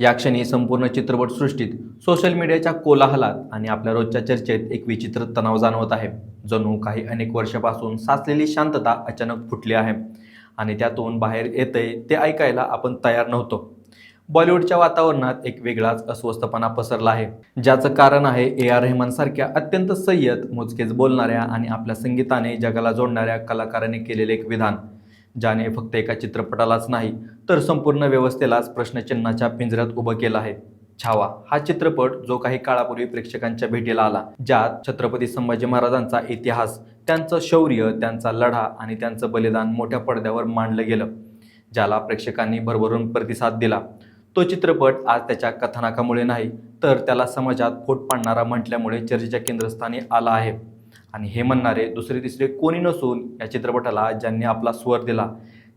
या क्षणी संपूर्ण चित्रपटसृष्टीत सोशल मीडियाच्या कोलाहलात आणि आपल्या रोजच्या चर्चेत एक विचित्र तणाव जाणवत आहे जणू काही अनेक वर्षापासून साचलेली शांतता अचानक फुटली आहे. आणि त्यातून बाहेर येतंय ते ऐकायला आपण तयार नव्हतो. बॉलिवूडच्या वातावरणात एक वेगळाच अस्वस्थपणा पसरला आहे ज्याचं कारण आहे ए आर रहमानसारख्या अत्यंत संयत मोजकेच बोलणाऱ्या आणि आपल्या संगीताने जगाला जोडणाऱ्या कलाकाराने केलेले एक विधान. ज्याने फक्त एका चित्रपटालाच नाही तर संपूर्ण व्यवस्थेलाच प्रश्नचिन्हाच्या पिंजऱ्यात उभं केलं आहे. छावा हा चित्रपट जो काही काळापूर्वी प्रेक्षकांच्या भेटीला आला ज्यात छत्रपती संभाजी महाराजांचा इतिहास त्यांचं शौर्य त्यांचा लढा आणि त्यांचं बलिदान मोठ्या पडद्यावर मांडलं गेलं ज्याला प्रेक्षकांनी भरभरून प्रतिसाद दिला. तो चित्रपट आज त्याच्या कथानकामुळे नाही तर त्याला समाजात फोट पाडणारा म्हटल्यामुळे चर्चेच्या केंद्रस्थानी आला आहे. आणि हे म्हणणारे दुसरे तिसरे कोणी नसून या चित्रपटाला ज्यांनी आपला स्वर दिला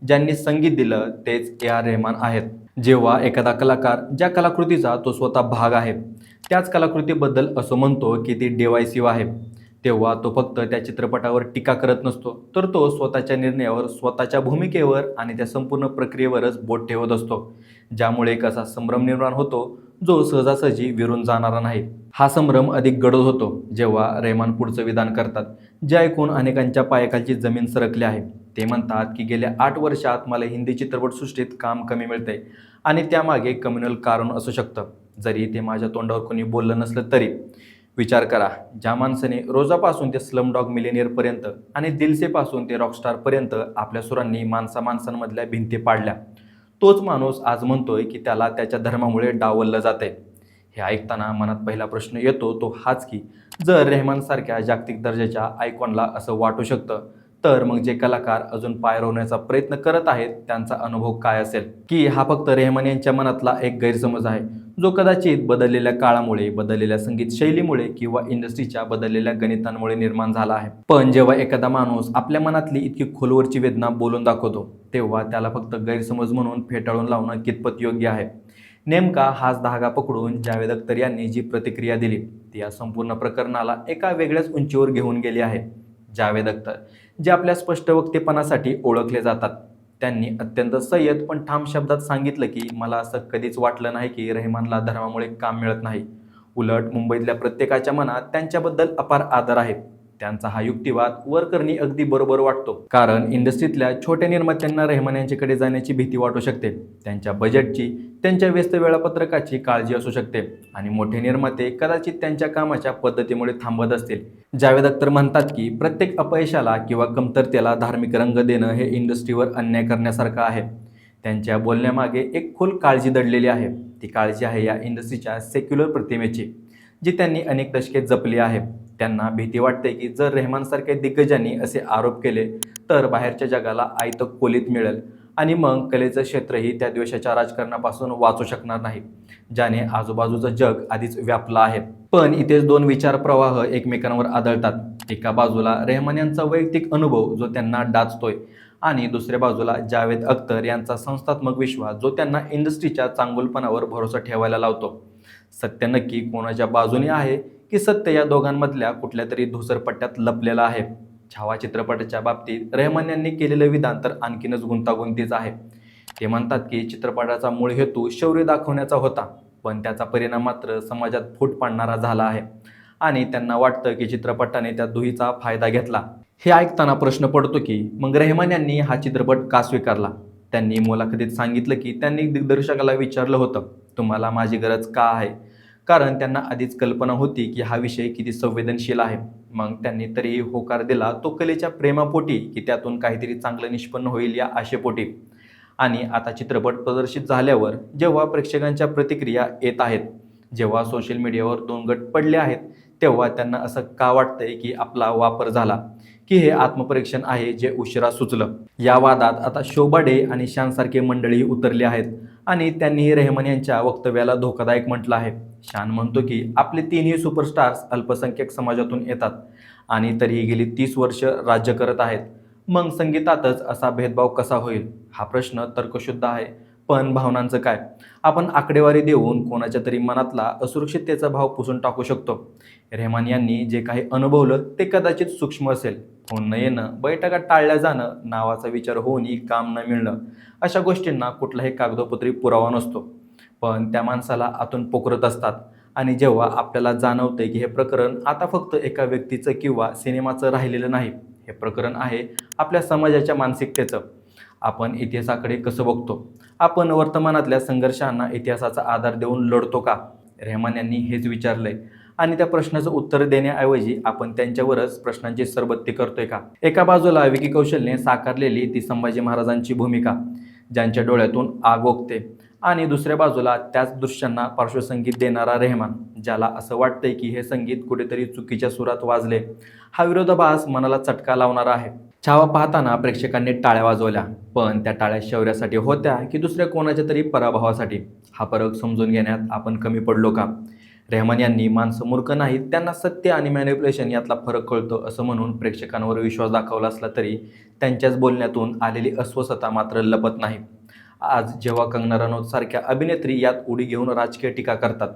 ज्यांनी संगीत दिलं तेच ए आर रेहमान आहेत. जेव्हा एखादा कलाकार ज्या कलाकृतीचा तो स्वतः भाग आहे त्याच कलाकृतीबद्दल असं म्हणतो की ती डिवायसिव्ह आहे. तेव्हा तो फक्त त्या चित्रपटावर टीका करत नसतो. तर तो स्वतःच्या निर्णयावर स्वतःच्या भूमिकेवर आणि त्या संपूर्ण प्रक्रियेवरच बोट ठेवत असतो. ज्यामुळे एक असा संभ्रम निर्माण होतो जो सहजासहजी विरून जाणारा नाही. हा संभ्रम अधिक गडद होतो जेव्हा रेहमान पुढचं विधान करतात जे ऐकून अनेकांच्या पायाखालची जमीन सरकली आहे. ते म्हणतात की गेल्या आठ वर्षात मला हिंदी चित्रपटसृष्टीत काम कमी मिळते आणि त्यामागे कम्युनल कारण असू शकतं. जरी ते माझ्या तोंडावर कोणी बोललं नसलं तरी. विचार करा. ज्या माणसाने रोजापासून ते स्लम डॉग मिलेनियरपर्यंत आणि दिलसेपासून ते रॉकस्टारपर्यंत आपल्या सुरांनी माणसा माणसांमधल्या भिंती पाडल्या तोच माणूस आज म्हणतोय की त्याला त्याच्या धर्मामुळे डावललं जाते हे ऐकताना मनात पहिला प्रश्न येतो तो हाच की जर रेहमानसारख्या जागतिक दर्जाच्या आयकॉनला असं वाटू शकतं तर मग जे कलाकार अजून पाय रोवण्याचा प्रयत्न करत आहेत त्यांचा अनुभव काय असेल? की हा फक्त रेहमान यांच्या मनातला एक गैरसमज आहे? जो कदाचित बदललेल्या काळामुळे बदललेल्या संगीत शैलीमुळे किंवा इंडस्ट्रीच्या बदललेल्या गणितांमुळे निर्माण झाला आहे. पण जेव्हा एखादा माणूस आपल्या मनातली इतकी खोलवरची वेदना बोलून दाखवतो तेव्हा त्याला फक्त गैरसमज म्हणून फेटाळून लावणं कितपत योग्य आहे? नेमका हाच धागा पकडून जावेद अख्तर यांनी जी प्रतिक्रिया दिली ती या संपूर्ण प्रकरणाला एका वेगळ्याच उंचीवर घेऊन गेली आहे. जावेद अख्तर जे आपल्या स्पष्ट वक्तेपणासाठी ओळखले जातात. त्यांनी अत्यंत संयत पण ठाम शब्दात सांगितलं की मला असं कधीच वाटलं नाही की रेहमानला धर्मामुळे काम मिळत नाही. उलट मुंबईतल्या प्रत्येकाच्या मनात त्यांच्याबद्दल अपार आदर आहे. त्यांचा हा युक्तिवाद वर करणे अगदी बरोबर वाटतो. कारण इंडस्ट्रीतल्या छोट्या निर्मात्यांना रेहमान यांच्याकडे जाण्याची भीती वाटू शकते. त्यांच्या बजेटची त्यांच्या व्यस्त वेळापत्रकाची काळजी असू शकते. आणि मोठे निर्माते कदाचित त्यांच्या कामाच्या पद्धतीमुळे थांबत असतील. जावेद अख्तर म्हणतात की प्रत्येक अपयशाला किंवा कमतरतेला धार्मिक रंग देणं हे इंडस्ट्रीवर अन्याय करण्यासारखं आहे. त्यांच्या बोलण्यामागे एक खोल काळजी दडलेली आहे. ती काळजी आहे या इंडस्ट्रीच्या सेक्युलर प्रतिमेची जी त्यांनी अनेक दशके जपली आहे. त्यांना भीती वाटते की जर रेहमानसारख्या दिग्गजांनी असे आरोप केले तर बाहेरच्या जगाला आयत कोलीत मिळेल आणि मग कलेचं क्षेत्रही त्या द्वेषाच्या राजकारणापासून वाचू शकणार नाही ज्याने आजूबाजूचं जग आधीच व्यापलं आहे. पण इथेच दोन विचार प्रवाह एकमेकांवर आदळतात. एका बाजूला रेहमान यांचा वैयक्तिक अनुभव जो त्यांना डाचतोय आणि दुसऱ्या बाजूला जावेद अख्तर यांचा संस्थात्मक विश्वास जो त्यांना इंडस्ट्रीच्या चांगुलपणावर भरोसा ठेवायला लावतो. सत्य नक्की कोणाच्या बाजूने आहे की सत्य या दोघांमधल्या कुठल्या तरी धुसरपट्ट्यात लपलेला आहे. छावा चित्रपटाच्या बाबतीत रेहमान यांनी केलेलं विधान तर आणखीनच गुंतागुंतीच आहे. ते म्हणतात की चित्रपटाचा मूळ हेतू शौर्य दाखवण्याचा होता पण त्याचा परिणाम मात्र समाजात फूट पाडणारा झाला आहे. आणि त्यांना वाटतं की चित्रपटाने त्या दुहीचा फायदा घेतला. हे ऐकताना प्रश्न पडतो की मग रेहमान यांनी हा चित्रपट का स्वीकारला? त्यांनी मुलाखतीत सांगितलं की त्यांनी दिग्दर्शकाला विचारलं होतं तुम्हाला माझी गरज का आहे? कारण त्यांना आधीच कल्पना होती की हा विषय किती संवेदनशील आहे. मग त्यांनी तरीही होकार दिला तो कलेच्या प्रेमापोटी की त्यातून काहीतरी चांगलं निष्पन्न होईल या आशेपोटी. आणि आता चित्रपट प्रदर्शित झाल्यावर जेव्हा प्रेक्षकांच्या प्रतिक्रिया येत आहेत जेव्हा सोशल मीडियावर दोन गट पडले आहेत तेव्हा त्यांना असं का वाटतंय की आपला वापर झाला? की हे आत्मपरीक्षण आहे जे उशिरा सुचलं? या वादात आता शोभा डे आणि शानसारखे मंडळी उतरली आहेत. आणि त्यांनीही रेहमान यांच्या वक्तव्याला धोकादायक म्हटलं आहे. शान म्हणतो की आपले तीनही सुपरस्टार्स अल्पसंख्याक समाजातून येतात आणि तरीही गेली तीस वर्ष राज्य करत आहेत. मग संगीतातच असा भेदभाव कसा होईल? हा प्रश्न तर्कशुद्ध आहे. पण भावनांचं काय? आपण आकडेवारी देऊन कोणाच्या तरी मनातला असुरक्षिततेचा भाव पुसून टाकू शकतो. रेहमान यांनी जे काही अनुभवलं ते कदाचित सूक्ष्म असेल. फोन न येणं बैठका टाळल्या जाणं नावाचा विचार होऊनही काम न मिळणं अशा गोष्टींना कुठलाही कागदोपत्री पुरावा नसतो. पण त्या माणसाला आतून पोखरत असतात. आणि जेव्हा आपल्याला जाणवते की हे प्रकरण आता फक्त एका व्यक्तीचं किंवा सिनेमाचं राहिलेलं नाही हे प्रकरण आहे आपल्या समाजाच्या मानसिकतेचं. आपण इतिहासाकडे कसं बघतो? आपण वर्तमानातल्या संघर्षांना इतिहासाचा आधार देऊन लढतो का? रेहमान यांनी हेच विचारलंय. आणि त्या प्रश्नाचं उत्तर देण्याऐवजी आपण त्यांच्यावरच प्रश्नांची सरबत्ती करतोय का? एका बाजूला विकी कौशलने साकारलेली ती संभाजी महाराजांची भूमिका ज्यांच्या डोळ्यातून आग ओकते. आणि दुसऱ्या बाजूला त्याच दृश्यांना पार्श्वसंगीत देणारा रेहमान ज्याला असं वाटतंय की हे संगीत कुठेतरी चुकीच्या सुरात वाजले. हा विरोधाभास मनाला चटका लावणारा आहे. छावा पाहताना प्रेक्षकांनी टाळ्या वाजवल्या पण त्या टाळ्या शौर्यासाठी होत्या की दुसऱ्या कोणाच्या तरी पराभवासाठी. हा फरक समजून घेण्यात आपण कमी पडलो का? रेहमान यांनी माणसं मूर्ख नाहीत त्यांना सत्य आणि मॅनिप्युलेशन यातला फरक कळतो असं म्हणून प्रेक्षकांवर विश्वास दाखवला असला तरी त्यांच्याच बोलण्यातून आलेली अस्वस्थता मात्र लपत नाही. आज जेव्हा कंगना रनौत सारख्या अभिनेत्री यात उडी घेऊन राजकीय टीका करतात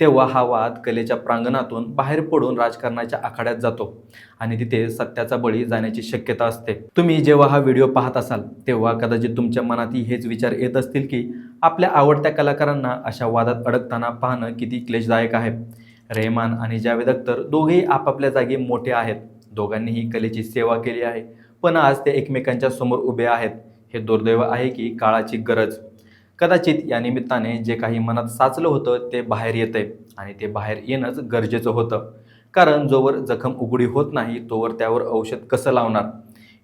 तेव्हा हा वाद कलेच्या प्रांगणातून बाहेर पडून राजकारणाच्या आखाड्यात जातो आणि तिथे सत्याचा बळी जाण्याची शक्यता असते. तुम्ही जेव्हा हा व्हिडिओ पाहत असाल तेव्हा कदाचित तुमच्या मनातही हेच विचार येत असतील की आपल्या आवडत्या कलाकारांना अशा वादात अडकताना पाहणं किती क्लेशदायक आहे. रेहमान आणि जावेद अख्तर दोघेही आपापल्या जागी मोठे आहेत. दोघांनीही कलेची सेवा केली आहे पण आज ते एकमेकांच्या समोर उभे आहेत. हे दुर्दैव आहे की काळाची गरज कदाचित या निमित्ताने जे काही मनात साचलं होतं ते बाहेर येतंय आणि ते बाहेर येणंच गरजेचं होतं. कारण जोवर जखम उघडी होत नाही तोवर त्यावर औषध कसं लावणार?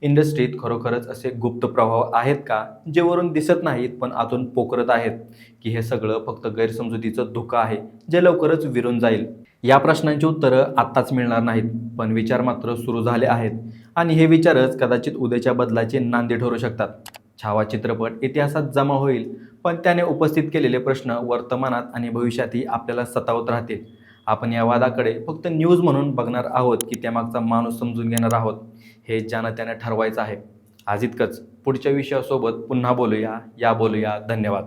इंडस्ट्रीत खरोखरच असे गुप्त प्रभाव आहेत का जे वरून दिसत नाहीत पण आतून पोकरत आहेत? की हे सगळं फक्त गैरसमजुतीचं धोका आहे जे लवकरच विरून जाईल? या प्रश्नांची उत्तरं आत्ताच मिळणार नाहीत पण विचार मात्र सुरू झाले आहेत. आणि हे विचारच कदाचित उद्याच्या बदलाची नांदी ठरू शकतात. छावा चित्रपट इतिहासात जमा होईल पण त्याने उपस्थित केलेले प्रश्न वर्तमानात आणि भविष्यातही आपल्याला सतावत राहतील. आपण या वादाकडे फक्त न्यूज म्हणून बघणार आहोत की त्यामागचा माणूस समजून घेणार आहोत हे ज्यानं त्यानं ठरवायचं आहे. आज इतकंच. पुढच्या विषयासोबत पुन्हा बोलूया. या बोलूया. धन्यवाद.